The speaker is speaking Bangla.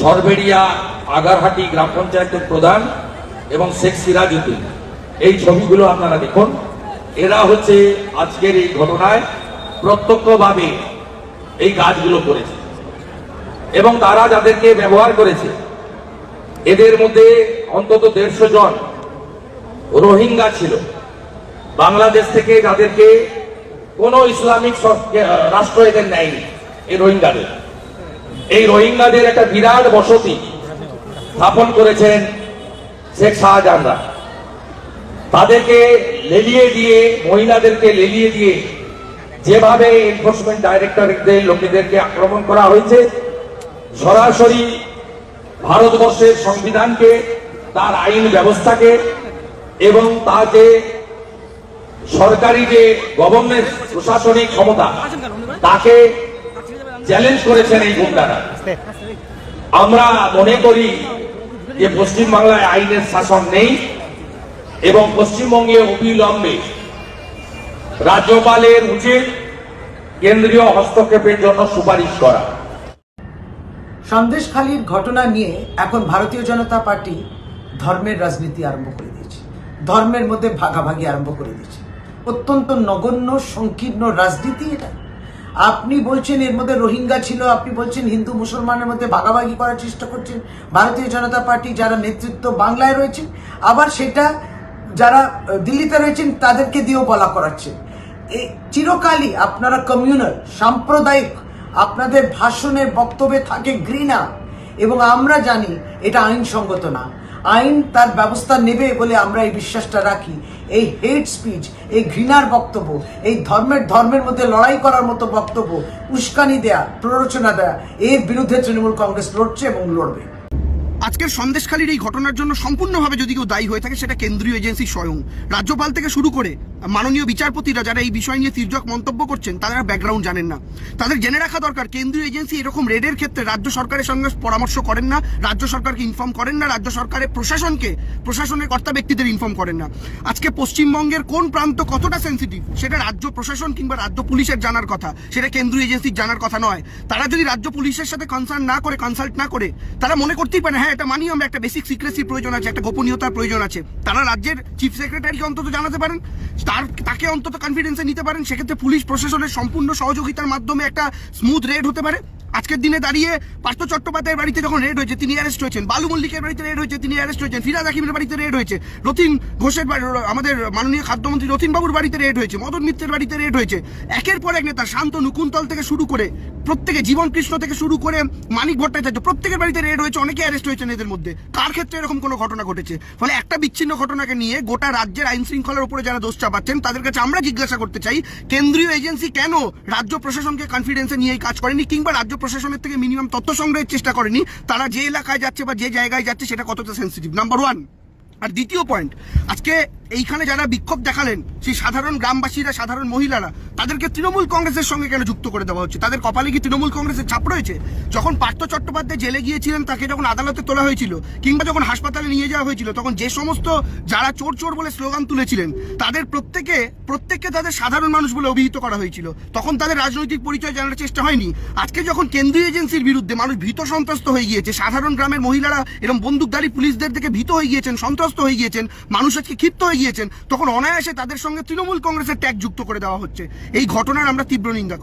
সরবেরিয়া আগারহাটি গ্রাম পঞ্চায়েতের প্রধান এবং শেখ সিরাজউদ্দিন। এই ছবিগুলো আপনারা দেখুন। এরা হচ্ছে আজকের এই ঘটনায় প্রত্যক্ষভাবে এই কাজগুলো করেছে। এবং তারা যাদেরকে ব্যবহার করেছে, এদের মধ্যে অন্তত দেড়শো জন রোহিঙ্গা ছিল। বাংলাদেশ থেকে যাদেরকে কোনো ইসলামিক রাষ্ট্র এদের নেয়নি, এই রোহিঙ্গাদের। এই রোহিঙ্গাদের একটা বিরাট বসতি স্থাপন করেছেন শেখ শাহজাহানরা। তাদেরকে লেলিয়ে দিয়ে, মহিলাদেরকে লেলিয়ে দিয়ে যেভাবে এনফোর্সমেন্ট ডাইরেক্টরেটদের লোকেদেরকে আক্রমণ করা হয়েছে, সরাসরি ভারতবর্ষের সংবিধানকে, তার আইন ব্যবস্থাকে এবং তার যে সরকারি যে গভর্নমেন্ট প্রশাসনিক ক্ষমতা, তাকে চ্যালেঞ্জ করেছেন এই গুন্ডারা আমরা মনে করি যে পশ্চিমবাংলায় আইনের শাসন নেই এবং পশ্চিমবঙ্গে অবিলম্বে রাজ্যপালের উচিত কেন্দ্রীয় হস্তক্ষেপের জন্য সুপারিশ করা। সন্দেশখালীর ঘটনা নিয়ে এখন ভারতীয় জনতা পার্টি ধর্মের রাজনীতি আরম্ভ করে দিয়েছে। ধর্মের মধ্যে ভাগাভাগি আরম্ভ করে দিয়েছে। অত্যন্ত নগণ্য, সংকীর্ণ রাজনীতি এটা। আপনি বলছেন এর মধ্যে রোহিঙ্গা ছিল, আপনি বলছেন হিন্দু মুসলমানের মধ্যে ভাগাভাগি করার চেষ্টা করছেন। ভারতীয় জনতা পার্টি যারা নেতৃত্ব বাংলায় রয়েছেন আবার সেটা যারা দিল্লিতে রয়েছেন, তাদেরকে দিয়েও বলা করাচ্ছেন চিরকালই আপনারা কমিউনাল সাম্প্রদায়িক, আপনাদের ভাষণের বক্তব্যে থাকে ঘৃণা, এবং আমরা জানি এটা আইনসঙ্গত না। আইন তার ব্যবস্থা নেবে বলে আমরা এই বিশ্বাসটা রাখি। এই হেট স্পিচ এই ঘৃণার বক্তব্য, এই ধর্মের ধর্মের মধ্যে লড়াই করার মতো বক্তব্য, উস্কানি দেয়া, প্ররোচনা দেয়া, এর বিরুদ্ধে তৃণমূল কংগ্রেস লড়ছে এবং লড়বে। আজকের সন্দেশখালির এই ঘটনার জন্য সম্পূর্ণভাবে যদি কেউ দায়ী হয়ে থাকে, সেটা কেন্দ্রীয় এজেন্সি স্বয়ং। রাজ্যপাল থেকে শুরু করে মাননীয় বিচারপতিরা যারা এই বিষয় নিয়ে তির্যক মন্তব্য করছেন, তারা ব্যাকগ্রাউন্ড জানেন না। তাদের জেনে রাখা দরকার, কেন্দ্রীয় এজেন্সি এরকম রেডের ক্ষেত্রে রাজ্য সরকারের সঙ্গে পরামর্শ করেন না, রাজ্য সরকারকে ইনফর্ম করেন না, রাজ্য সরকারের প্রশাসনকে, প্রশাসনের কর্তা ব্যক্তিদের ইনফর্ম করেন না। আজকে পশ্চিমবঙ্গের কোন প্রান্ত কতটা সেন্সিটিভ সেটা রাজ্য প্রশাসন কিংবা রাজ্য পুলিশের জানার কথা, সেটা কেন্দ্রীয় এজেন্সির জানার কথা নয়। তারা যদি রাজ্য পুলিশের সাথে কনসার্ন না করে কনসাল্ট না করে, তারা মনে করতেই পারে হ্যাঁ এটা মানি আমরা একটা বেসিক সিক্রেসির প্রয়োজন আছে, একটা গোপনীয়তার প্রয়োজন আছে। তারা রাজ্যের চিফ সেক্রেটারিকে অন্তত জানাতে পারেন। তার তাকে অন্তত কনফিডেন্সে নিতে পারেন, সেক্ষেত্রে পুলিশ প্রশাসনের সম্পূর্ণ সহযোগিতার মাধ্যমে একটা স্মুথ রেড হতে পারে। আজকের দিনে দাঁড়িয়ে পার্থ চট্টোপাধ্যায়ের বাড়িতে যখন রেড হয়েছে, তিনি অ্যারেস্ট হয়েছেন। বালু মল্লিকের বাড়িতে রেড হয়েছে, তিনি অ্যারেস্ট হয়েছেন। ফিরাজ হাকিমের বাড়িতে রেড হয়েছে। রতিন ঘোষের আমাদের মাননীয় খাদ্যমন্ত্রী রতিনবাবুর বাড়িতে রেড হয়েছে। মদন মিত্রের বাড়িতে রেড হয়েছে। একের পর এক নেতা শান্ত নুকুন্তল থেকে শুরু করে প্রত্যেকে জীবন কৃষ্ণ থেকে শুরু করে মানিক ভট্টাচার্য, প্রত্যেকের বাড়িতে রেড হয়েছে অনেকে অ্যারেস্ট হয়েছেন এদের মধ্যে। কার ক্ষেত্রে এরকম কোনো ঘটনা ঘটেছে? ফলে একটা বিচ্ছিন্ন ঘটনাকে নিয়ে গোটা রাজ্যের আইন শৃঙ্খলার উপরে যারা দোষ চাপাচ্ছেন, তাদের কাছে আমরা জিজ্ঞাসা করতে চাই, কেন্দ্রীয় এজেন্সি কেন রাজ্য প্রশাসনকে কনফিডেন্সে নিয়ে কাজ করেনি কিংবা রাজ্য প্রশাসনের থেকে মিনিমাম তথ্য সংগ্রহের চেষ্টা করেনি? তারা যে এলাকায় যাচ্ছে বা যে জায়গায় যাচ্ছে, সেটা কতটা সেন্সিটিভ নাম্বার ওয়ান আর দ্বিতীয় পয়েন্ট আজকে এইখানে যারা বিক্ষোভ দেখালেন, সেই সাধারণ গ্রামবাসীরা, সাধারণ মহিলারা, তাদেরকে তৃণমূল কংগ্রেসের সঙ্গে কেন যুক্ত করে দেওয়া হচ্ছে? তাদের কপালে কি তৃণমূল কংগ্রেসের ছাপ রয়েছে? যখন পার্থ চট্টোপাধ্যায় জেলে গিয়েছিলেন, তাকে যখন আদালতে তোলা হয়েছিল, কিংবা যখন হাসপাতালে নিয়ে যাওয়া হয়েছিল, তখন যে সমস্ত যারা চোর চোর বলে স্লোগান তুলেছিলেন, তাদের প্রত্যেকে, প্রত্যেককে তাদের সাধারণ মানুষ বলে অভিহিত করা হয়েছিল। তখন তাদের রাজনৈতিক পরিচয় জানার চেষ্টা হয়নি। আজকে যখন কেন্দ্রীয় এজেন্সির বিরুদ্ধে মানুষ ভীত সন্ত্রস্ত হয়ে গিয়েছে, সাধারণ গ্রামের মহিলারা এরকম বন্দুকধারী পুলিশদের থেকে ভীত হয়ে গিয়েছেন, সন্ত্রস্ত হয়ে গিয়েছেন, মানুষ আজকে ক্ষিপ্ত হয়ে গিয়েছেন তখন অনায়াসে তাদের সঙ্গে তৃণমূল কংগ্রেসের ট্যাগ যুক্ত করে দেওয়া হচ্ছে। এই ঘটনার আমরা তীব্র নিন্দা করি।